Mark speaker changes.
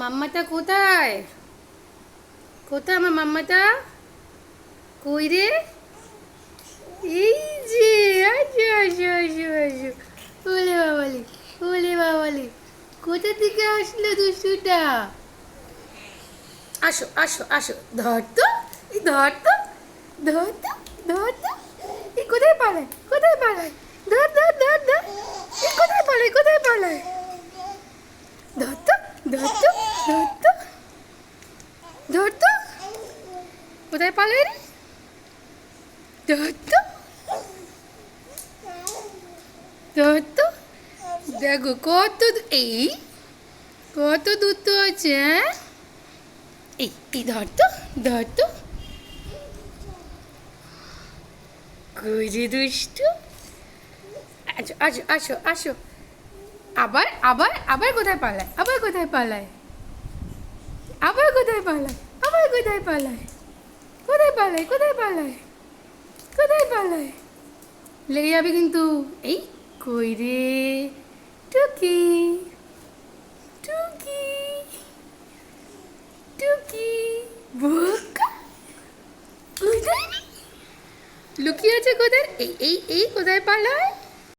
Speaker 1: মাম্মাটা কোথায়? কোথায় আমার মাম্মাটা? কই রে? এই যে, আসো আসো আসো আসো। ওলে বাবালি ওলে বাবালি। কোথা থেকে আসলো দুষ্টুটা? আসো আসো আসো। ধর তো, এই ধর তো, ধর এই কোথায় পালায়? কোথায় পালায়? ধর ধর ধর ধর এই কোথায় পালায় কোথায় পালায় ধর তো ধর তো ধর তো ধর তো কোথায় পালায় রে ধর তো ধর তো দেখো কত এই, কত দূর তো আছে হ্যাঁ? এই এই ধর তো ধর কই রে দুষ্টু। আসো আসো আসো আসো। আবার আবার আবার কোথায় পালায়? আবার কোথায় পালায়? আবার কোথায় পালায়? আবার কোথায় পালায়? কোথায় পালায়? কোথায় পালায়? কোথায় পালায়? লেগে যাবে কিন্তু, এই, কই রে? টুকি টুকি টুকি? লুকিয়ে আছে কোথায়? এই এই এই কোথায় পালায়?